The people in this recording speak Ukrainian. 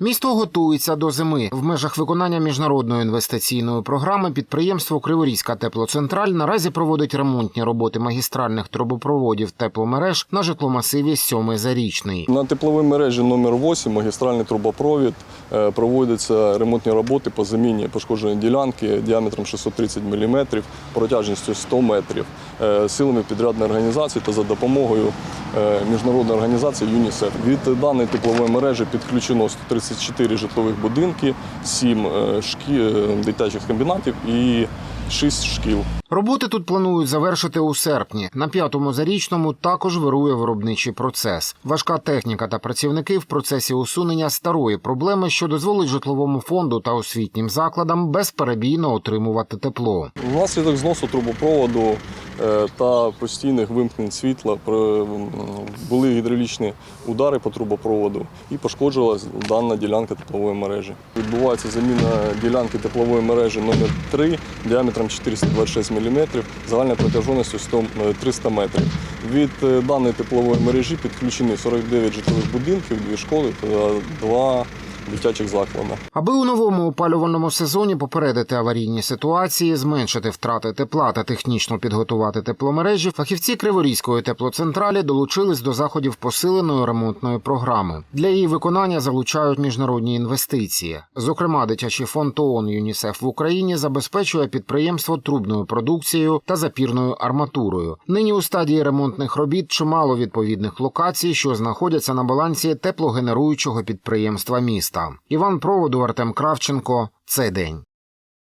Місто готується до зими. В межах виконання міжнародної інвестиційної програми підприємство Криворізька теплоцентраль наразі проводить ремонтні роботи магістральних трубопроводів тепломереж на житломасиві сьомий зарічний. На тепловій мережі номер 8 магістральний трубопровід е, проводяться ремонтні роботи по заміні пошкодженої ділянки діаметром 630 мм, протяжністю 100 метрів е, силами підрядної організації та за допомогою міжнародної організації ЮНІСЕФ. Від даної теплової мережі підключено 134 житлових будинки, 7 шкі... дитячих комбінатів і 6 шкіл. Роботи тут планують завершити у серпні. На п'ятому зарічному також вирує виробничий процес. Важка техніка та працівники в процесі усунення старої проблеми, що дозволить житловому фонду та освітнім закладам безперебійно отримувати тепло. Внаслідок зносу трубопроводу е, та постійних вимкнень світла були гідравлічні удари по трубопроводу і пошкоджувалась дана ділянка теплової мережі. Відбувається заміна ділянки теплової мережі номер 3 діаметром 426 мм, загальною протяжністю 100 м- 300 метрів. Від е, даної теплової мережі підключені 49 житлових будинків, дві школи та два дитячих заклади. Аби у новому опалювальному сезоні попередити аварійні ситуації, зменшити втрати тепла та технічно підготувати тепломережі, фахівці Криворізької теплоцентралі долучились до заходів посиленої ремонтної програми. Для її виконання залучають міжнародні інвестиції. Зокрема, дитячий фонд ООН ЮНІСЕФ в Україні забезпечує підприємство трубною продукцією та запірною арматурою. Нині у стадії ремонтних робіт чимало відповідних локацій, що знаходяться на балансі теплогенеруючого підприємства міста. Іван Проводу, Артем Кравченко. Цей день.